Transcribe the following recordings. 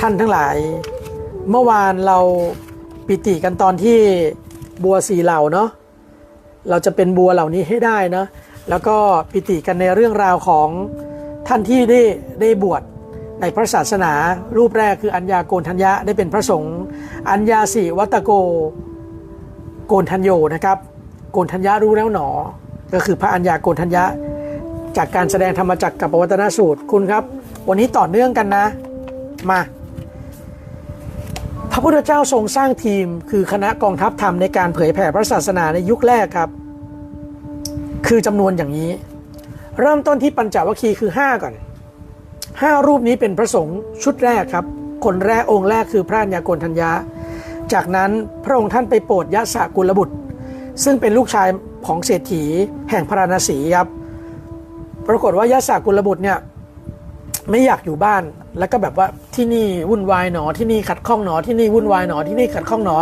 ท่านทั้งหลาย เมื่อวานเราปิติกันตอนที่บัวสีเหล่าเนาะเราจะเป็นบัวเหล่านี้ให้ได้เนาะแล้วก็ปิติกันในเรื่องราวของท่านที่ได้ได้บวชในพระศาสนารูปแรกคืออัญญาโกณทัญญะได้เป็นพระสงฆ์อัญญาสิวัตโกโกนทัญโยนะครับ โกนทัญญารู้แล้วหนอ ก็คือพระอัญญาโกนทัญญะ จากการแสดงธรรมจักรกับปวัตนสูตรคุณครับ วันนี้ต่อเนื่องกันนะ มา พระพุทธเจ้าทรงสร้างทีม คือคณะกองทัพธรรมในการเผยแผ่พระศาสนาในยุคแรกครับ คือจำนวนอย่างนี้ เริ่มต้นที่ปัญจวัคคีย์คือ 5 ก่อน 5 รูปนี้เป็นพระสงฆ์ชุดแรกครับ คนแรกองค์แรกคือพระัญญาโกนทัญญาจากนั้นพระองค์ท่านไปโปรดยะสะกุลบุตร ซึ่งเป็นลูกชายของเศรษฐีแห่งพระราณสีครับ ปรากฏว่ายะสะกุลบุตรเนี่ยไม่อยากอยู่บ้าน แล้วก็แบบว่าที่นี่วุ่นวายหนอที่นี่ขัดข้องหนอที่นี่วุ่นวายหนอที่นี่ขัดข้องหนอ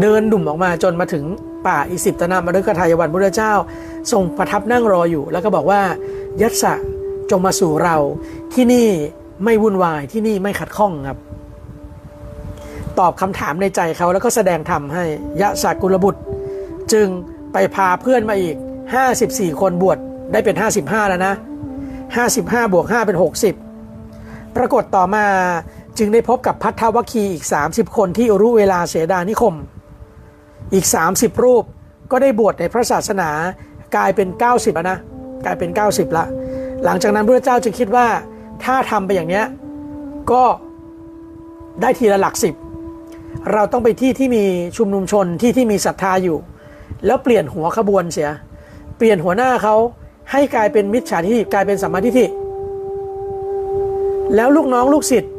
เดินดุ่มออกมาจนมาถึงป่าอิสิปตนามฤกทายวันพระเจ้า ทรงประทับนั่งรออยู่ แล้วก็บอกว่ายัสสะจงมาสู่เราที่นี่ไม่วุ่นวายที่นี่ไม่ขัดข้องครับ ตอบคำถามในใจเขาแล้วก็แสดงธรรมให้ยะสากุลบุตร จึงไปพาเพื่อนมาอีก 54 คนบวชได้เป็น 55 แล้วนะ 55 บวก 5 เป็น 60 ปรากฏต่อมาจึงได้พบกับพัทธวคีอีก 30 คนที่รู้เวลาเสดานิคม อีก 30 รูปก็ได้บวชในพระศาสนากลายเป็น 90แล้วนะกลายเป็น 90 ละ หลังจากนั้นพระเจ้าจึงคิดว่าถ้าทำไปอย่างเนี้ยก็ได้ทีละหลักสิบเราต้องไปที่ที่มีชุมนุมชนที่ที่มีศรัทธาอยู่ แล้วเปลี่ยนหัวขบวนเสีย เปลี่ยนหัวหน้าเขาให้กลายเป็นมิจฉาทิฏฐิกลายเป็นสัมมาทิฏฐิ แล้วลูกน้องลูกศิษย์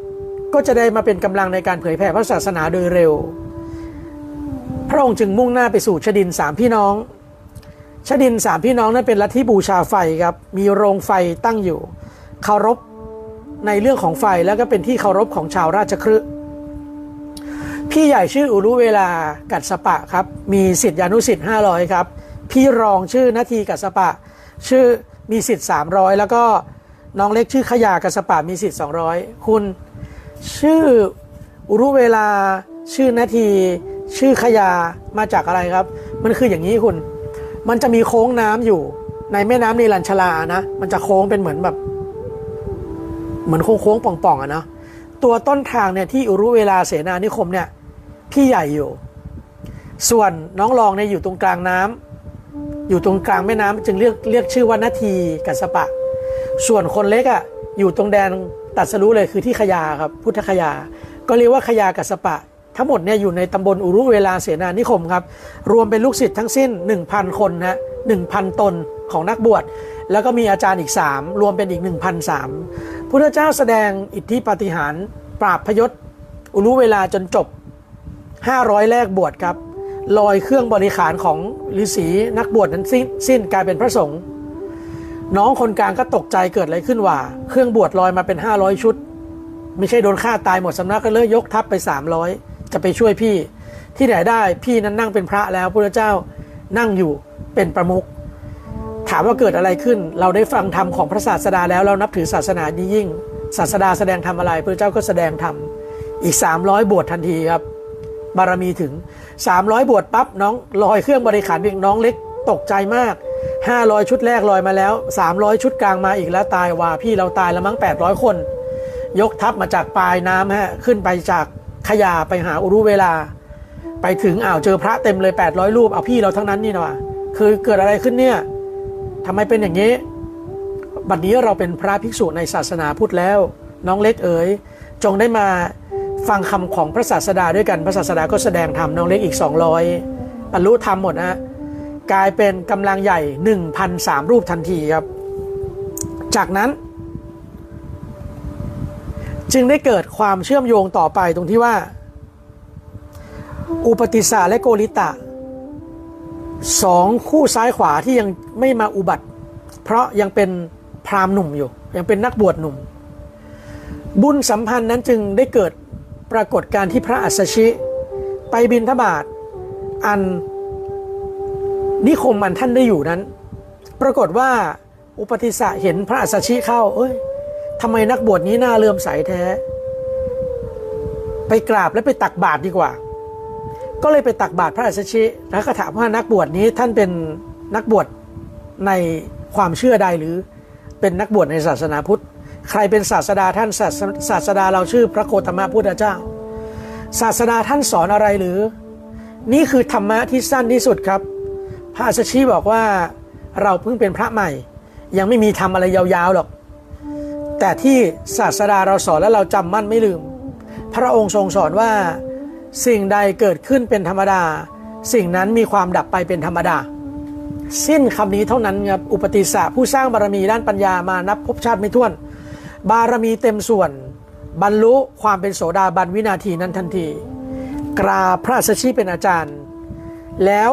ก็จะได้มาเป็นกำลังในการเผยแผ่พระศาสนาโดยเร็ว พระองค์จึงมุ่งหน้าไปสู่ชดินสามพี่น้องชดินสามพี่น้องนั้นเป็นลัทธิบูชาไฟครับ มีโรงไฟตั้งอยู่ เคารพในเรื่องของไฟแล้วก็เป็นที่เคารพของชาวราชคฤห์พี่ใหญ่ชื่ออุรุเวลากัดสปะครับ มีสิทธิอนุสิทธิ์500 ครับ พี่รองชื่อนาทีกัดสปะ ชื่อมีสิทธิ์300 แล้วก็ น้องเล็กชื่อขยากัดสปะมีสิทธิ์200 คุณชื่ออุรุเวลา ชื่อนาที ชื่อขยามาจากอะไรครับ มันคืออย่างนี้คุณ มันจะมีโค้งน้ำอยู่ ในแม่น้ำนีลันชลานะ มันจะโค้งเป็นเหมือนแบบ เหมือนโค้งๆป่องๆอะเนาะตัวต้นทางเนี่ยที่อุรุเวลาเสนานิคมเนี่ยพี่ใหญ่อยู่ ส่วนน้องรองเนี่ยอยู่ตรงกลางน้ำอยู่ตรงกลางแม่น้ำจึงเรียกเรียกชื่อว่านาทีกัสปะ ส่วนคนเล็กอะ่ะอยู่ตรงแดนตัดสรู้เลยคือที่ขยาครับพุทธขยา ก็เรียกว่าขยากัสปะ ทั้งหมดเนี่ยอยู่ในตำบลอุรุเวลาเสนานิคมครับ รวมเป็นลูกศิษย์ทั้งสิ้น 1,000 คนนะ1,000 ตนของนักบวช แล้วก็มีอาจารย์อีก 3 รวมเป็นอีก 1,003พุทธเจ้าแสดงอิทธิปาฏิหารย์ปราบพยศอุรุเวลาจนจบ 500 แรกบวชครับลอยเครื่องบริขารของฤาษีนักบวชนั้นสิ้นสิ้นกลายเป็นพระสงฆ์ น้องคนกลางก็ตกใจเกิดอะไรขึ้นว่า เครื่องบวชลอยมาเป็น 500 ชุด ไม่ใช่โดนฆ่าตายหมดสำนักก็เลยยกทัพไป 300 จะไปช่วยพี่ ที่ไหนได้พี่นั้นนั่งเป็นพระแล้วพระเจ้านั่งอยู่เป็นประมุขถามว่าเกิดอะไรขึ้น เราได้ฟังธรรมของพระศาสดาแล้วเรานับถือศาสนานี้ยิ่ง ศาสดาแสดงธรรมอะไรพระเจ้าก็แสดงธรรมอีก 300 บวชทันทีครับ บารมีถึง 300 บวชปั๊บน้องลอยเครื่องบริขารเพียงน้องเล็กตกใจมาก 500 ชุดแรกลอยมาแล้ว 300 ชุดกลางมาอีกแล้วตายว่าพี่เราตายแล้วมั้ง 800 คน ยกทัพมาจากปลายน้ำฮะขึ้นไปจากขยาไปหาอุรุเวลา ไปถึงอ่าวเจอพระเต็มเลย 800 รูปเอาพี่เราทั้งนั้นนี่นะคือเกิดอะไรขึ้นเนี่ยทำไมเป็นอย่างนี้ บัดนี้เราเป็นพระภิกษุในศาสนาพุทธแล้ว น้องเล็กเอ๋ยจงได้มาฟังคำของพระศาสดาด้วยกัน พระศาสดาก็แสดงธรรมน้องเล็กอีก 200บรรลุธรรมหมดนะ กลายเป็นกำลังใหญ่ 1,003 รูปทันทีครับ จากนั้น จึงได้เกิดความเชื่อมโยงต่อไปตรงที่ว่า อุปติสสะและโกริตะสองคู่ซ้ายขวาที่ยังไม่มาอุบัติ เพราะยังเป็นพราหมณ์หนุ่มอยู่ ยังเป็นนักบวชหนุ่ม บุญสัมพันธ์นั้นจึงได้เกิดปรากฏการณ์ที่พระอัสสชิ ไปบินทบาทอัน นิคมอันท่านได้อยู่นั้น ปรากฏว่าอุปติสสะเห็นพระอัสสชิเข้า เอ้ยทำไมนักบวชนี้น่าเลื่อมใสแท้ ไปกราบและไปตักบาตรดีกว่า ก็เลยไปตักบาตรพระอัสสชิแล้วก็ถามว่านักบวชนี้ท่านเป็นนักบวชในความเชื่อใดหรือเป็นนักบวชในศาสนาพุทธ ใครเป็นศาสดาท่านศาสศาสดาเราชื่อพระโคตมะพุทธเจ้า ศาสดาท่านสอนอะไรหรือ นี่คือธรรมะที่สั้นที่สุดครับ พระอัสชิบอกว่าเราเพิ่งเป็นพระใหม่ ยังไม่มีทำอะไรยาวๆหรอก แต่ที่ศาสดาเราสอนแล้วเราจำมั่นไม่ลืม พระองค์ทรงสอนว่าสิ่งใดเกิดขึ้นเป็นธรรมดา สิ่งนั้นมีความดับไปเป็นธรรมดา สิ้นคำนี้เท่านั้นครับอุปติสสะผู้สร้างบารมีด้านปัญญามานับพบชาติไม่ถ้วน บารมีเต็มส่วน บรรลุความเป็นโสดาบันวินาทีนั้นทันที กราพระอัสชิเป็นอาจารย์ แล้ว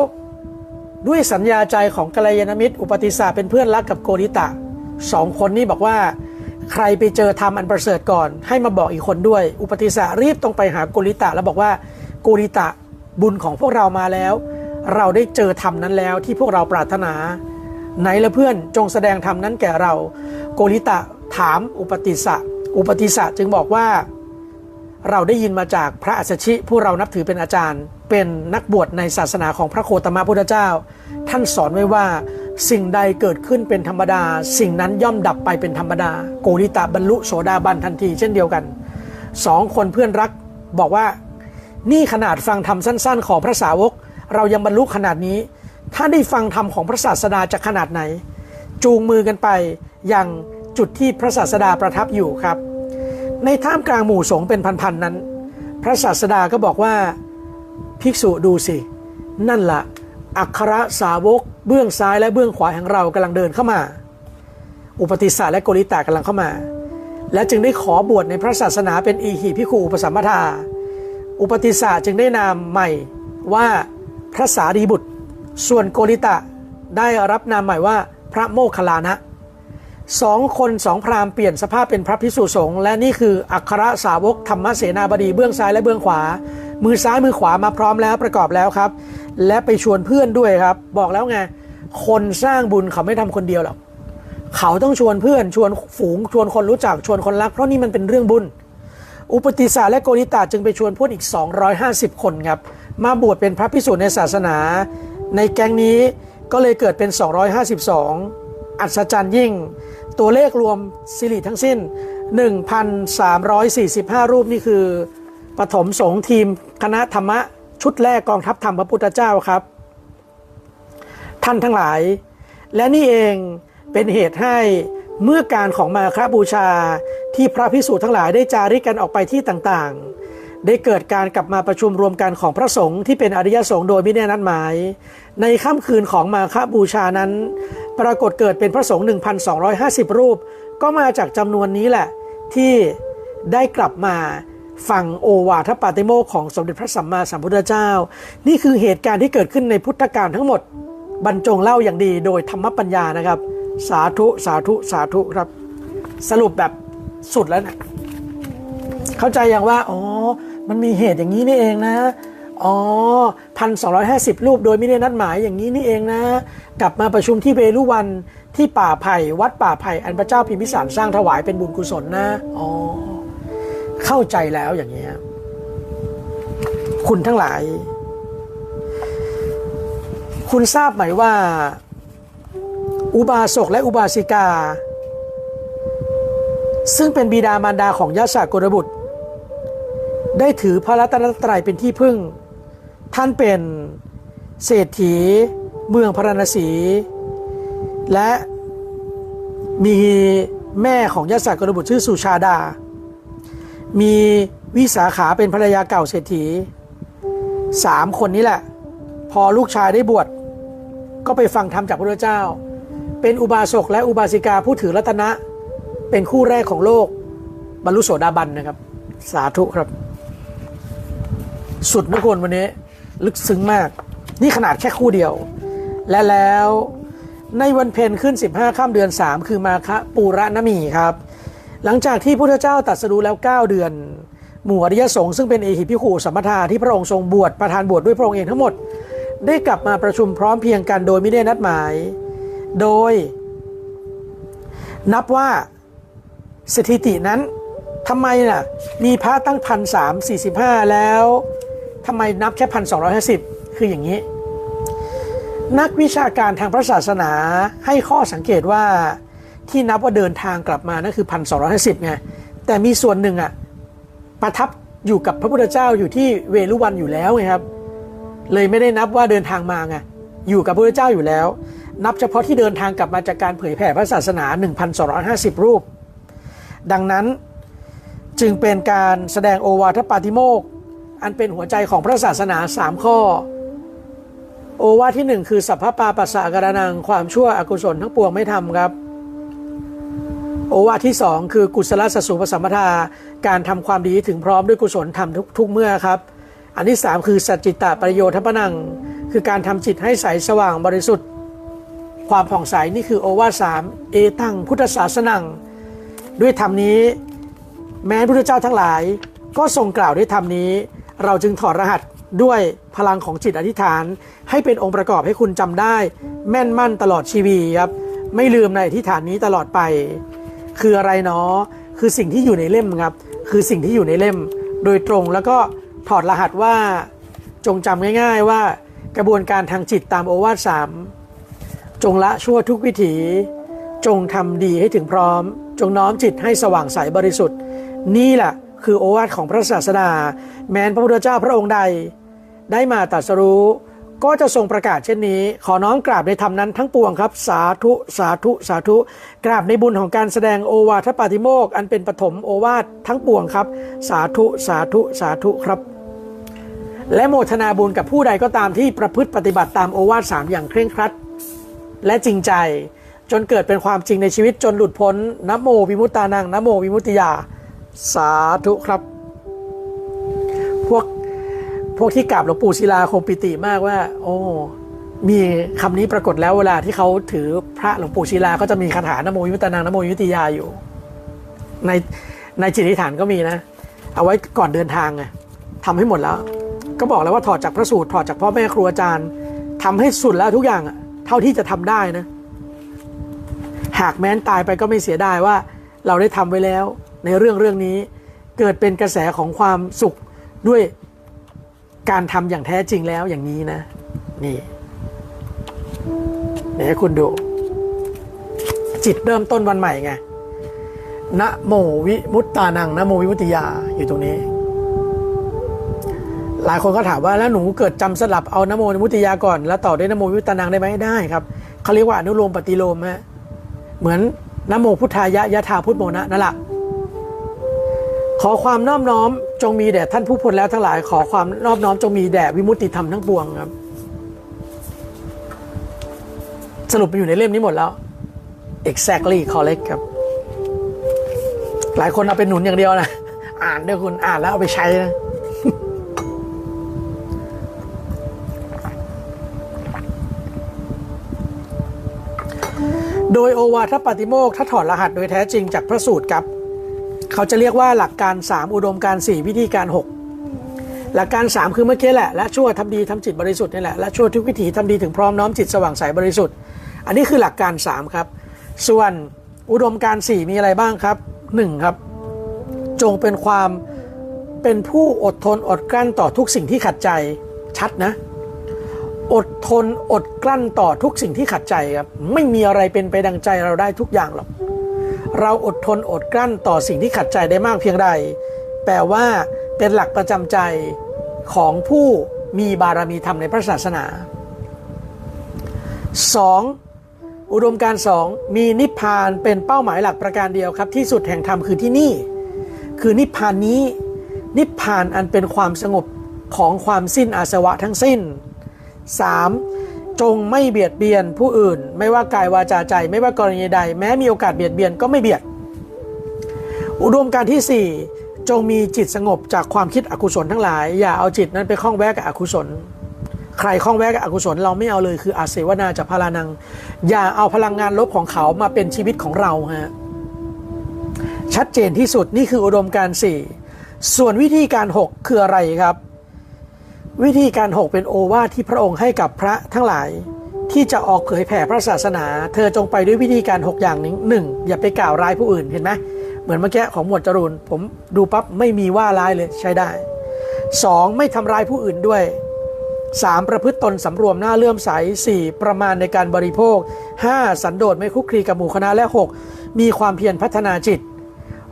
ด้วยสัญญาใจของกัลยาณมิตร อุปติสสะเป็นเพื่อนรักกับโกริตะสองคนนี้บอกว่า ใครไปเจอธรรมอันประเสริฐก่อน ให้มาบอกอีกคนด้วย อุปติสสะรีบตรงไปหาโกริตะแล้วบอกว่าโกริตะบุญของพวกเรามาแล้ว เราได้เจอธรรมนั้นแล้วที่พวกเราปรารถนา ไหนละเพื่อนจงแสดงธรรมนั้นแก่เรา โกริตะถามอุปติสะอุปติสสะจึงบอกว่า เราได้ยินมาจากพระอัสชิผู้เรานับถือเป็นอาจารย์ เป็นนักบวชในศาสนาของพระโคตมะพุทธเจ้า ท่านสอนไว้ว่า สิ่งใดเกิดขึ้นเป็นธรรมดา สิ่งนั้นย่อมดับไปเป็นธรรมดา โกริตะบรรลุโสดาบันทันทีเช่นเดียวกันสองคนเพื่อนรักบอกว่า นี่ขนาดฟังธรรมสั้น ๆ ของพระสาวก เรายังบรรลุขนาดนี้ ถ้าได้ฟังธรรมของพระศาสดาจะขนาดไหน จูงมือกันไปยังจุดที่พระศาสดาประทับอยู่ครับ ในท่ามกลางหมู่สงฆ์เป็นพันๆนั้น พระศาสดาก็บอกว่าภิกษุดูสิ นั่นละ่ะ อัครสาวก เบื้องซ้ายและเบื้องขวาของเรากำลังเดินเข้ามา อุปติสสะและโกริตากำลังเข้ามา และจึงได้ขอบวชในพระศาสนาเป็นอีหีพิคูอุปสัมปทา อุปติสสะจึงได้นามใหม่ว่าพระสารีบุตร ส่วนโกริตะได้รับนามใหม่ว่าพระโมคคัลลานะ สองคนสองพราหมณ์เปลี่ยนสภาพเป็นพระพิสุสงฆ์และนี่คืออัครสาวกธรรมเสนาบดีเบื้องซ้ายและเบื้องขวา มือซ้ายมือขวามาพร้อมแล้วประกอบแล้วครับ และไปชวนเพื่อนด้วยครับ บอกแล้วไงคนสร้างบุญเขาไม่ทำคนเดียวหรอกเขาต้องชวนเพื่อนชวนฝูงชวนคนรู้จักชวนคนรัก เพราะนี่มันเป็นเรื่องบุญ อุปติสสะและโกริตาจึงไปชวนพวกอีก 250 คนครับมาบวชเป็นพระพิสุในศาสนา ในแก๊งนี้ก็เลยเกิดเป็น 252 อัศจรรย์ยิ่ง ตัวเลขรวมสิริทั้งสิ้น 1,345 รูปนี่คือปฐมสงฆ์ทีมคณะธรรมะชุดแรกกองทัพธรรมพระพุทธเจ้าครับ ท่านทั้งหลาย และนี่เองเป็นเหตุให้เมื่อการของมาครบูชาที่พระพิสุทั้งหลายได้จาริกกันออกไปที่ต่างๆ ได้เกิดการกลับมาประชุมรวมกันของพระสงฆ์ที่เป็นอริยสงฆ์โดยไม่ได้นัดหมาย ในค่ำคืนของมาคบูชานั้น ปรากฏเกิดเป็นพระสงฆ์1,250 รูป ก็มาจากจำนวนนี้แหละ ที่ได้กลับมาฟังโอวาทปาติโมกข์ของสมเด็จพระสัมมาสัมพุทธเจ้า นี่คือเหตุการณ์ที่เกิดขึ้นในพุทธกาลทั้งหมด บรรจงเล่าอย่างดีโดยธรรมปัญญานะครับ สาธุสาธุสาธุครับ สรุปแบบสุดแล้วนะเข้าใจอย่างว่าอ๋อมันมีเหตุอย่างนี้นี่เองนะ อ๋อพันสองรูปโดยไม่ได้นัดหมายอย่างนี้นี่เองนะ กลับมาประชุมที่เวรุวันที่ป่าไผ่วัดป่าไผ่อันพระเจ้าพิมพิสารสร้างถวายเป็นบุญกุศลนะอ๋อเข้าใจแล้วอย่างเงี้ยคุณทั้งหลาย คุณทราบไหมว่า อุบาสกและอุบาสิกา ซึ่งเป็นบิดามารดาของยะสากรบุตร ได้ถือพระรัตนตรัยเป็นที่พึ่ง ท่านเป็นเศรษฐีเมืองพระนศีและมีแม่ของยะสากรบุตรชื่อสุชาดา มีวิสาขาเป็นภรรยาเก่าเศรษฐีสามคนนี้แหละ พอลูกชายได้บวชก็ไปฟังธรรมจากพระเจ้า เป็นอุบาสกและอุบาสิกาผู้ถือรัตนะ เป็นคู่แรกของโลก บรรลุโสดาบันนะครับ สาธุครับ สุดนะคนวันนี้ ลึกซึ้งมาก นี่ขนาดแค่คู่เดียว และแล้วในวันเพ็ญขึ้น 15ค่ำเดือน 3 คือมาคะปูระนมีครับ หลังจากที่พระพุทธเจ้าตรัสรู้แล้ว 9 เดือน หมู่อริยสงฆ์ซึ่งเป็นเอหิพิคูสัมปทาที่พระองค์ทรงบวชประธานบวชด้วยพระองค์เองทั้งหมด ได้กลับมาประชุมพร้อมเพียงกันโดยไม่ได้นัดหมาย โดย นับว่าสถิตินั้นทำไมน่ะมีพระตั้งพันสามสี่สิบห้าแล้ว ทำไมนับแค่พันสองร้อยห้าสิบคืออย่างนี้ นักวิชาการทางพระศาสนาให้ข้อสังเกตว่าที่นับว่าเดินทางกลับมานั่นคือพันสองร้อยห้าสิบไงแต่มีส่วนหนึ่งอะประทับอยู่กับพระพุทธเจ้าอยู่ที่เวลุวันอยู่แล้วไงครับเลยไม่ได้นับว่าเดินทางมาไงอยู่กับพระพุทธเจ้าอยู่แล้ว นับเฉพาะที่เดินทางกลับมาจากการเผยแผ่พระศาสนา 1,250 รูป ดังนั้นจึงเป็นการแสดงโอวาทปาติโมก อันเป็นหัวใจของพระศาสนา3ข้อ โอวาทที่1คือสัพพปาปัสสะการนังความชั่วอกุศลทั้งปวงไม่ทำครับ โอวาทที่2คือกุศลสัสสุปสัมปทาการทำความดีถึงพร้อมด้วยกุศลทำทุกทุกเมื่อครับ อันที่3คือสัจจิตตประโยชน์ทัปนัง คือการทำจิตให้ใสสว่างบริสุทธิ์ ความผ่องใสนี่คือโอวาทสามเอตังพุทธศาสนัง ด้วยธรรมนี้ แม้พระพุทธเจ้าทั้งหลายก็ทรงกล่าวด้วยธรรมนี้ เราจึงถอดรหัสด้วยพลังของจิตอธิษฐาน ให้เป็นองค์ประกอบให้คุณจำได้ แม่นมั่นตลอดชีวีครับ ไม่ลืมในอธิษฐานนี้ตลอดไป คืออะไรเนาะคือสิ่งที่อยู่ในเล่มครับ คือสิ่งที่อยู่ในเล่ม โดยตรงแล้วก็ถอดรหัสว่าจงจำง่าย ๆว่ากระบวนการทางจิตตามโอวาทสามจงละชั่วทุกวิถี จงทำดีให้ถึงพร้อม จงน้อมจิตให้สว่างใสบริสุทธิ์ นี่แหละ คือโอวาทของพระศาสดา แม้นพระพุทธเจ้าพระองค์ใด ได้มาตรัสรู้ ก็จะทรงประกาศเช่นนี้ ขอน้อมกราบในธรรมนั้นทั้งปวงครับ สาธุสาธุสาธุ กราบในบุญของการแสดงโอวาทปาติโมกข์อันเป็นปฐมโอวาททั้งปวงครับ สาธุสาธุสาธุครับ และโมทนาบุญกับผู้ใดก็ตามที่ประพฤติปฏิบัติตามโอวาทสามอย่างเคร่งครัด และจริงใจจนเกิดเป็นความจริงในชีวิตจนหลุดพ้นนโมวิมุตตานังนโมวิมุตติยา สาธุครับ พวกพวกที่กราบหลวงปู่ศิลาคงปิติมากว่า โอ้มีคำนี้ปรากฏแล้วเวลาที่เขาถือพระหลวงปู่ศิลาก็จะมีคาถานโมวิมุตตานังนะโมวิมุติยาอยู่ ในในจิติฐานก็มีนะ เอาไว้ก่อนเดินทางไงทำให้หมดแล้ว ก็บอกแล้วว่าถอดจากพระสูตรถอดจากพ่อแม่ครูอาจารย์ทำให้สุดแล้วทุกอย่างเท่าที่จะทำได้นะ หากแม้นตายไปก็ไม่เสียดายว่า เราได้ทำไว้แล้ว ในเรื่องเรื่องนี้ เกิดเป็นกระแสของความสุขด้วยการทำอย่างแท้จริงแล้วอย่างนี้นะ นี่เดี๋ยวให้คุณดู จิตเริ่มต้นวันใหม่ไงนะโมวิมุตตานังนะโมวิมุตติยาอยู่ตรงนี้ หลายคนก็ถามว่าแล้วหนูเกิดจำสลับเอานะโมวิมุตติยาก่อน แล้วต่อด้วยนะโมวิมุตตานังได้ไหมได้ครับเขาเรียกว่าอนุโลมปฏิโลมฮะเหมือนนะโมพุทธายะยะธาพุทโมนะนั่นแหละ ขอความนอบน้อมจงมีแด่ท่านผู้พ้นแล้วทั้งหลาย ขอความนอบน้อมจงมีแด่วิมุตติธรรมทั้งปวงครับ สรุปมันอยู่ในเล่มนี้หมดแล้ว exactly correct ครับ หลายคนเอาเป็นหนุนอย่างเดียวนะ อ่านด้วยคุณอ่านแล้วเอาไปใช้นะโดยโอวาทปาติโมกถ้าถอดรหัสโดยแท้จริงจากพระสูตรครับ เขาจะเรียกว่าหลักการ 3 อุดมการ 4 วิธีการ 6 หลักการ 3 คือเมื่อกี้แหละและชั่วทำดีทำจิตบริสุทธิ์นี่แหละและชั่วทุกวิถีทำดีถึงพร้อมน้อมจิตสว่างใสบริสุทธิ์ อันนี้คือหลักการ 3 ครับ ส่วนอุดมการ 4 มีอะไรบ้างครับ 1 ครับ จงเป็นความเป็นผู้อดทนอดกลั้นต่อทุกสิ่งที่ขัดใจชัดนะ อดทนอดกลั้นต่อทุกสิ่งที่ขัดใจครับ ไม่มีอะไรเป็นไปดังใจเราได้ทุกอย่างหรอก เราอดทนอดกลั้นต่อสิ่งที่ขัดใจได้มากเพียงใด แปลว่าเป็นหลักประจำใจของผู้มีบารมีธรรมในพระศาสนา 2. อุดมการสองมีนิพพานเป็นเป้าหมายหลักประการเดียวครับ ที่สุดแห่งธรรมคือที่นี่ คือนิพพานนี้ นิพพานอันเป็นความสงบของความสิ้นอาสวะทั้งสิ้น 3. จงไม่เบียดเบียนผู้อื่น ไม่ว่ากายวาจาใจ ไม่ว่ากรณีใด แม้มีโอกาสเบียดเบียนก็ไม่เบียด อุดมการที่ 4 จงมีจิตสงบจากความคิดอกุศลทั้งหลาย อย่าเอาจิตนั้นไปข้องแวะกับอกุศล ใครข้องแวะกับอกุศลเราไม่เอาเลยคืออาเสวนาจากพารานัง อย่าเอาพลังงานลบของเขามาเป็นชีวิตของเราฮะชัดเจนที่สุดนี่คืออุดมการ 4 ส่วนวิธีการ 6 คืออะไรครับ วิธีการ6เป็นโอวาทที่พระองค์ให้กับพระทั้งหลาย ที่จะออกเผยแผ่พระศาสนา เธอจงไปด้วยวิธีการ6อย่างนี้หนึ่งอย่าไปกล่าวร้ายผู้อื่นเห็นไหมเหมือนเมื่อกี้ของหมวดจรูนผมดูปั๊บไม่มีว่าร้ายเลยใช้ได้ 2. ไม่ทำร้ายผู้อื่นด้วย 3. ประพฤติตนสำรวมหน้าเลื่อมใส 4. ประมาณในการบริโภค 5. สันโดษไม่คุกคีกับหมู่คณะและ 6. มีความเพียรพัฒนาจิต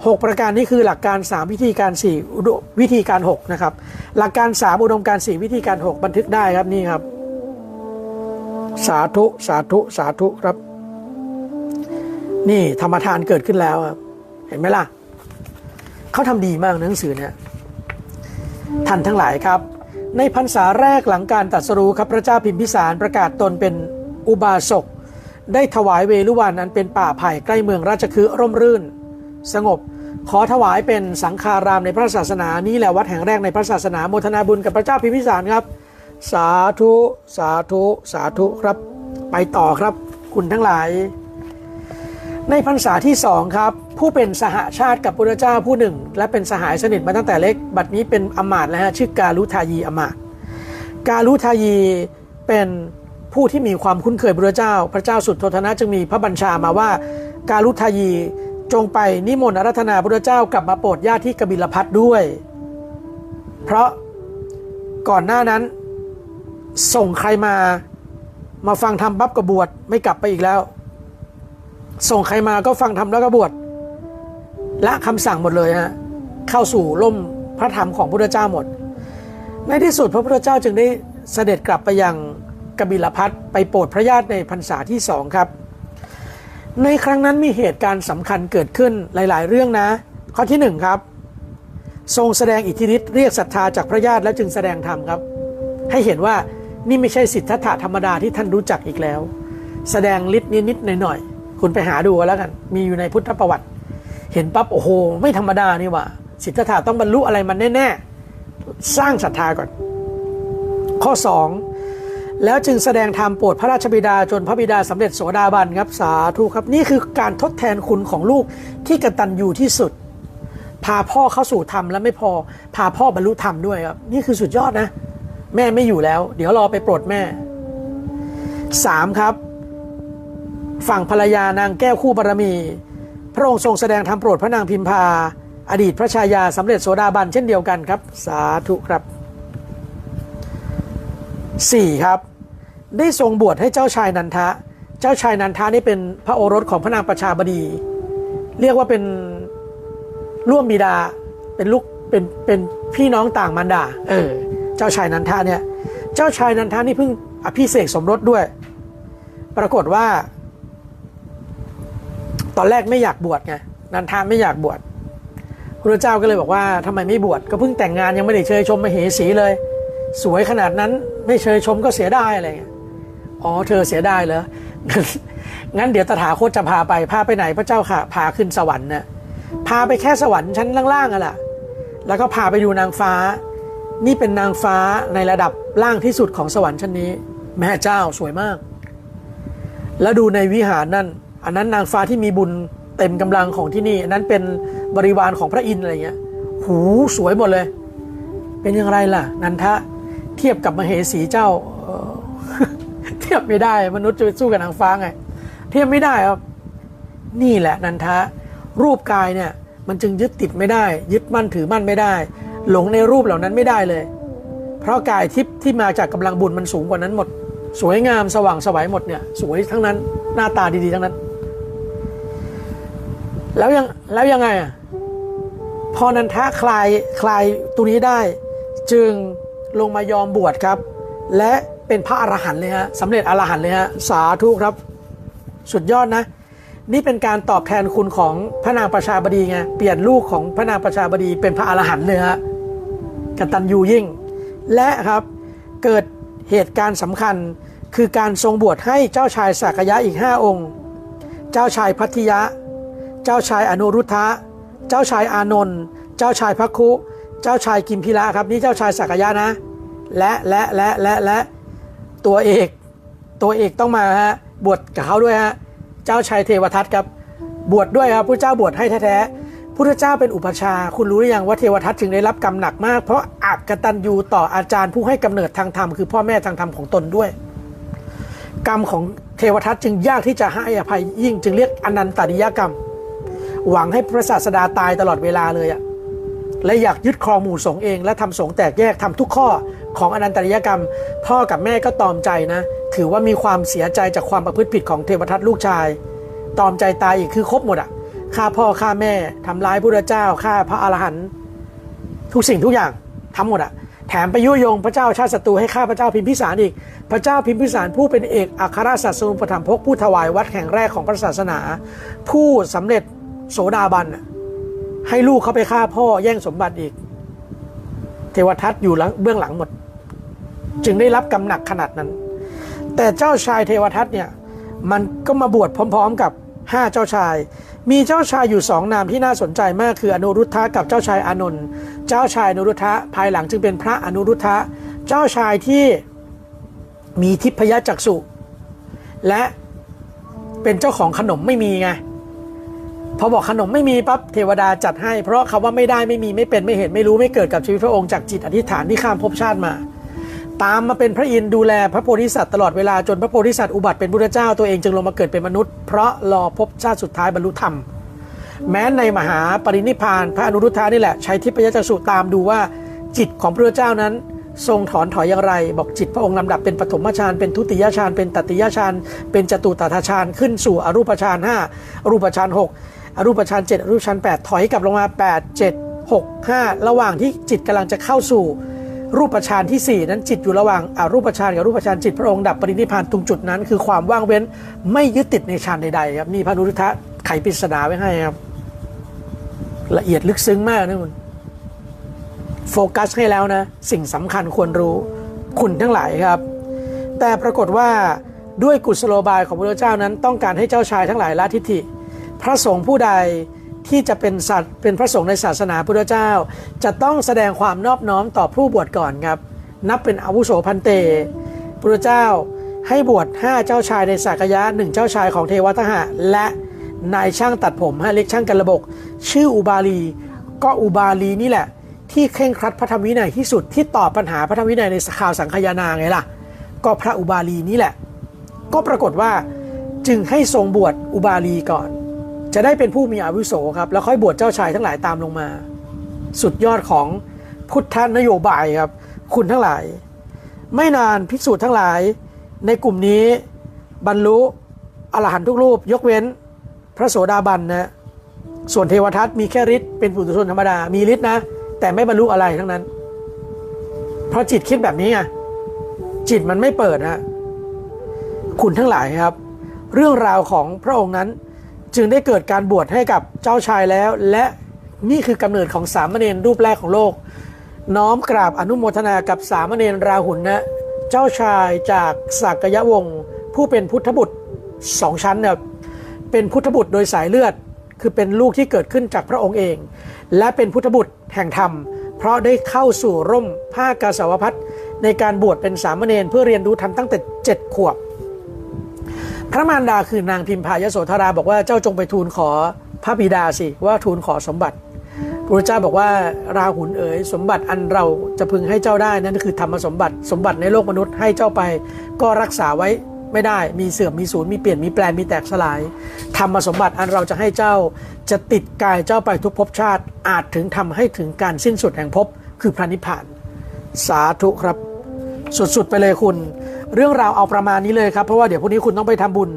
6 ประการนี้คือหลักการ 3 วิธีการ 4 วิธีการ 6 นะครับ หลักการ 3 อุดมการ 4 วิธีการ 6 บันทึกได้ครับนี่ครับ สาธุสาธุสาธุครับ นี่ธรรมทานเกิดขึ้นแล้วครับ เห็นไหมล่ะเขาทำดีมากหนังสือเนี่ยท่านทั้งหลายครับ ในพรรษาแรกหลังการตรัสรู้ครับพระเจ้าพิมพิสารประกาศตนเป็นอุบาสกได้ถวายเวลุวันอันเป็นป่าไผ่ใกล้เมืองราชคฤห์ร่มรื่น สงบ ขอถวายเป็นสังฆารามในพระศาสนานี้แหละวัดแห่งแรกในพระศาสนาโมทนาบุญกับพระเจ้าพิมพิสารครับ สาธุสาธุสาธุครับ ไปต่อครับ คุณทั้งหลาย ในพรรษาที่สองครับ ผู้เป็นสหชาติกับพระเจ้าผู้หนึ่ง และเป็นสหายสนิทมาตั้งแต่เล็ก บัดนี้เป็นอมาตย์แล้วฮะชื่อกาลุทายีอมาตย์กาลุทายีเป็นผู้ที่มีความคุ้นเคยพระเจ้า พระเจ้าสุดโทธนะจึงมีพระบัญชามาว่า กาลุทายี จงไปนิมนต์อารัธนาพระเจ้ากลับมาโปรดญาติที่กบิลพัทด้วย เพราะก่อนหน้านั้นส่งใครมามาฟังธรรมปั๊บกบวชไม่กลับไปอีกแล้ว ส่งใครมาก็ฟังธรรมแล้วก็บวชละคำสั่งหมดเลยฮะเข้าสู่ล่มพระธรรมของพระเจ้าหมด ในที่สุดพระพุทธเจ้าจึงได้เสด็จกลับไปยังกบิลพัทไปโปรดพระญาติในพรรษาที่สองครับ ในครั้งนั้นมีเหตุการณ์สำคัญเกิดขึ้นหลาย ๆ เรื่องนะ ข้อที่หนึ่งครับ ทรงแสดงอิทธิฤทธิ์เรียกศรัทธาจากพระญาติแล้วจึงแสดงธรรมครับ ให้เห็นว่านี่ไม่ใช่สิทธัตถะธรรมดาที่ท่านรู้จักอีกแล้ว แสดงฤทธิ์นิดๆหน่อยๆคุณไปหาดูแล้วกัน มีอยู่ในพุทธประวัติ เห็นปั๊บโอ้โห ไม่ธรรมดานี่ว่า สิทธัตถะต้องบรรลุอะไรมันแน่ๆสร้างศรัทธาก่อน ข้อ 2 แล้วจึงแสดงธรรมโปรดพระราชบิดาจนพระบิดาสำเร็จโสดาบันครับสาธุครับนี่คือการทดแทนคุณของลูกที่กตัญญูที่สุด พาพ่อเข้าสู่ธรรมแล้วไม่พอ พาพ่อบรรลุธรรมด้วยครับ นี่คือสุดยอดนะ แม่ไม่อยู่แล้ว เดี๋ยวรอไปโปรดแม่ 3. ครับ ฝั่งภรรยานางแก้วคู่บารมี พระองค์ทรงแสดงธรรมโปรดพระนางพิมพา อดีตพระชายาสำเร็จโสดาบันเช่นเดียวกันครับ สาธุครับ 4. ครับ ได้ทรงบวชให้เจ้าชายนันทะ เจ้าชายนันทะนี่เป็นพระโอรสของพระนางประชาบดี เรียกว่าเป็นร่วมบิดา เป็นลูก เป็นเป็นพี่น้องต่างมารดา เออ เจ้าชายนันทะเนี่ย เจ้าชายนันทะนี่เพิ่งอภิเษกสมรสด้วย ปรากฏว่า ตอนแรกไม่อยากบวชไง นันทาไม่อยากบวชพระเจ้าก็เลยบอกว่าทำไมไม่บวช ก็เพิ่งแต่งงานยังไม่ได้เชยชมมาเหสีเลย สวยขนาดนั้นไม่เชยชมก็เสียดายอะไรเงี้ย อ๋อเธอเสียดายเหรองั้นเดี๋ยวตถาคตจะพาไปพาไปไหนพระเจ้าค่ะ พาขึ้นสวรรค์นะพาไปแค่สวรรค์ชั้นล่างๆอะล่ะ แล้วก็พาไปดูนางฟ้า นี่เป็นนางฟ้าในระดับล่างที่สุดของสวรรค์ชั้นนี้ แม่เจ้าสวยมาก แล้วดูในวิหารนั่น อันนั้นนางฟ้าที่มีบุญเต็มกำลังของที่นี่ อันนั้นเป็นบริวารของพระอินทร์อะไรเงี้ย หูสวยหมดเลย เป็นอย่างไรล่ะ นันทะเทียบกับมเหสีเจ้า เทียบไม่ได้มนุษย์จะไปสู้กับนางฟ้าไง เทียบไม่ได้ครับนี่แหละนันทะ รูปกายเนี่ย มันจึงยึดติดไม่ได้ ยึดมั่นถือมั่นไม่ได้ หลงในรูปเหล่านั้นไม่ได้เลย เพราะกายทิพย์ที่มาจากกำลังบุญมันสูงกว่านั้นหมด สวยงามสว่างสวัยหมดเนี่ย สวยทั้งนั้นหน้าตาดีๆทั้งนั้น แล้วยังแล้วยังไงอะพอนันทะคลายคลายตัวนี้ได้ จึงลงมายอมบวชครับ และ เป็นพระอรหันต์เลยฮะสำเร็จอรหันต์เลยฮะสาธุครับ สุดยอดนะ นี่เป็นการตอบแทนคุณของพระนางประชาบดีไงเปลี่ยนลูกของพระนางประชาบดีเป็นพระอรหันต์เลยฮะกตัญญูยิ่ง และครับเกิดเหตุการณ์สำคัญคือการทรงบวชให้เจ้าชายสักยะอีก 5 องค์ เจ้าชายพัทิยะ เจ้าชายอนุรุทธะ เจ้าชายอานนท์ เจ้าชายพักคุ เจ้าชายกิมพิระครับ นี่เจ้าชายสักยะนะ และและและและและ ตัวเอก ตัวเอกต้องมาฮะบวชกับเขาด้วยฮะเจ้าชายเทวทัตครับ บวชด้วยครับพระเจ้าบวชให้แท้ๆพุทธเจ้าเป็นอุปชาคุณรู้หรือยังว่าเทวทัตจึงได้รับกรรมหนักมาก เพราะอักตันยูต่ออาจารย์ผู้ให้กำเนิดทางธรรมคือพ่อแม่ทางธรรมของตนด้วย กรรมของเทวทัตจึงยากที่จะให้อภัยยิ่งจึงเรียกอนันตริยกรรม หวังให้พระศาสดาตายตลอดเวลาเลยอะและอยากยึดครองหมู่สงฆ์เอง และทำสงฆ์แตกแยกทำทุกข้อ ของอนันตริยกรรม พ่อกับแม่ก็ตอมใจนะ ถือว่ามีความเสียใจจากความประพฤติผิดของเทวทัตลูกชาย ตอมใจตายอีกคือครบหมดอะฆ่าพ่อฆ่าแม่ทำร้ายพระเจ้าฆ่าพระอรหันต์ทุกสิ่งทุกอย่างทั้งหมดอะแถมไปยุยงพระเจ้าชาติศัตรูให้ฆ่าพระเจ้าพิมพิสารอีก พระเจ้าพิมพิสารผู้เป็นเอกอัครศาสนุปถัมภกผู้ถวายวัดแห่งแรกของพระศาสนา ผู้สำเร็จโสดาบันน่ะให้ลูกเขาไปฆ่าพ่อแย่งสมบัติอีก เทวทัตอยู่หลังเบื้องหลังหมด จึงได้รับกำหนักขนาดนั้น แต่เจ้าชายเทวทัตเนี่ยมันก็มาบวชพร้อม ๆกับห้าเจ้าชาย มีเจ้าชายอยู่สองนามที่น่าสนใจมากคืออนุรุทธะกับเจ้าชายอานนท์เจ้าชายอนุรุทธะภายหลังจึงเป็นพระอนุรุทธะเจ้าชายที่มีทิพยจักษุ และเป็นเจ้าของขนมไม่มีไงพอบอกขนมไม่มีปั๊บเทวดาจัดให้ เพราะคำว่าไม่ได้ไม่มีไม่เป็นไม่เห็นไม่รู้ไม่เกิดกับชีวิตพระองค์จากจิตอธิษฐานที่ข้ามภพชาติมา ตามมาเป็นพระอินทร์ดูแลพระโพธิสัตว์ตลอดเวลาจนพระโพธิสัตว์อุบัติเป็นพุทธเจ้าตัวเองจึงลงมาเกิดเป็นมนุษย์ เพราะรอพบชาติสุดท้ายบรรลุธรรม แม้ในมหาปรินิพพานพระอนุรุทธานี่แหละใช้ทิพยจักษุตามดูว่าจิตของพระเจ้านั้นทรงถอนถอยอย่างไร บอกจิตพระองค์ลำดับเป็นปฐมฌานเป็นทุติยฌานเป็นตติยฌานเป็นจตุตถฌานขึ้นสู่อรูปฌานห้าอรูปฌานหกอรูปฌานเจ็ดอรูปฌานแปดถอยกลับลงมาแปดเจ็ดหกห้าระหว่างที่จิตกำลังจะเข้าสู่ รูปฌานที่ 4 นั้นจิตอยู่ระหว่างอารูปฌานกับรูปฌานจิตพระองค์ดับปรินิพานตรงจุดนั้น คือความว่างเว้นไม่ยึดติดในฌานใดๆครับนี่พระนุรุทธะไขปริศนาไว้ให้ครับ ละเอียดลึกซึ้งมากนะคุณโฟกัสให้แล้วนะ สิ่งสำคัญควรรู้คุณทั้งหลายครับ แต่ปรากฏว่าด้วยกุศโลบายของพระเจ้านั้น ต้องการให้เจ้าชายทั้งหลายละทิฐิ พระสงฆ์ผู้ใด ที่จะเป็นสัตว์เป็นพระสงฆ์ในศาสนาพุทธเจ้า จะต้องแสดงความนอบน้อมต่อผู้บวชก่อนครับ นับเป็นอาวุโสพันเตพระเจ้าให้บวช5เจ้าชายในสากยะหนึ่งเจ้าชายของเทวทหะ และนายช่างตัดผมให้เล็กช่างกันระบกชื่ออุบาลี ก็อุบาลีนี่แหละ ที่เคร่งครัดพระธรรมวินัยที่สุดที่ตอบปัญหาพระธรรมวินัยในข่าวสังคานาไงล่ะ ก็พระอุบาลีนี่แหละ ก็ปรากฏว่าจึงให้ทรงบวชอุบาลีก่อน จะได้เป็นผู้มีอาวุโสครับ แล้วค่อยบวชเจ้าชายทั้งหลายตามลงมา สุดยอดของพุทธนโยบายครับ คุณทั้งหลาย ไม่นานภิกษุทั้งหลาย ในกลุ่มนี้บรรลุอรหันตุกรูป ยกเว้นพระโสดาบันนะส่วนเทวทัตมีแค่ฤทธิ์เป็นปุถุชนธรรมดา มีฤทธิ์นะ แต่ไม่บรรลุอะไรทั้งนั้น เพราะจิตคิดแบบนี้ไงจิตมันไม่เปิดฮะคุณทั้งหลายครับ เรื่องราวของพระองค์นั้น จึงได้เกิดการบวชให้กับเจ้าชายแล้ว และนี่คือกำเนิดของสามเณรรูปแรกของโลก น้อมกราบอนุโมทนากับสามเณรราหุลนะเจ้าชายจากสักยะวงศ์ผู้เป็นพุทธบุตรสองชั้นเนี่ยเป็นพุทธบุตรโดยสายเลือด คือเป็นลูกที่เกิดขึ้นจากพระองค์เอง และเป็นพุทธบุตรแห่งธรรม เพราะได้เข้าสู่ร่มผ้ากาสาวพัดในการบวชเป็นสามเณรเพื่อเรียนรู้ธรรมตั้งแต่เจ็ดขวบ พระมารดาคือนางพิมพายโสธราบอกว่าเจ้าจงไปทูลขอพระบิดาสิว่าทูลขอสมบัติพระเจ้าบอกว่าราหุลเอ๋ยสมบัติอันเราจะพึงให้เจ้าได้นั่นคือธรรมสมบัติสมบัติในโลกมนุษย์ให้เจ้าไป ก็รักษาไว้ไม่ได้มีเสื่อมมีสูญมีเปลี่ยนมีแปลมีแตกสลายธรรมสมบัติอันเราจะให้เจ้าจะติดกายเจ้าไปทุกภพชาติอาจถึงทำให้ถึงการสิ้นสุดแห่งภพคือพระนิพพาน สาธุครับ สุดๆไปเลยคุณ เรื่องราวเอาประมาณนี้เลยครับ เพราะว่าเดี๋ยวพรุ่งนี้คุณต้องไปทำบุญ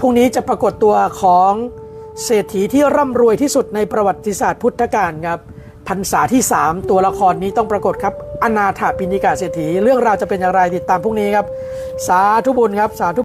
พรุ่งนี้จะปรากฏตัวของเศรษฐีที่ร่ำรวยที่สุดในประวัติศาสตร์พุทธกาลครับพรรษาที่ 3 ตัวละครนี้ต้องปรากฏครับอนาถาปิณิกาเศรษฐี เรื่องราวจะเป็นอย่างไรติดตามพรุ่งนี้ครับ สาธุบุญครับ สาธุ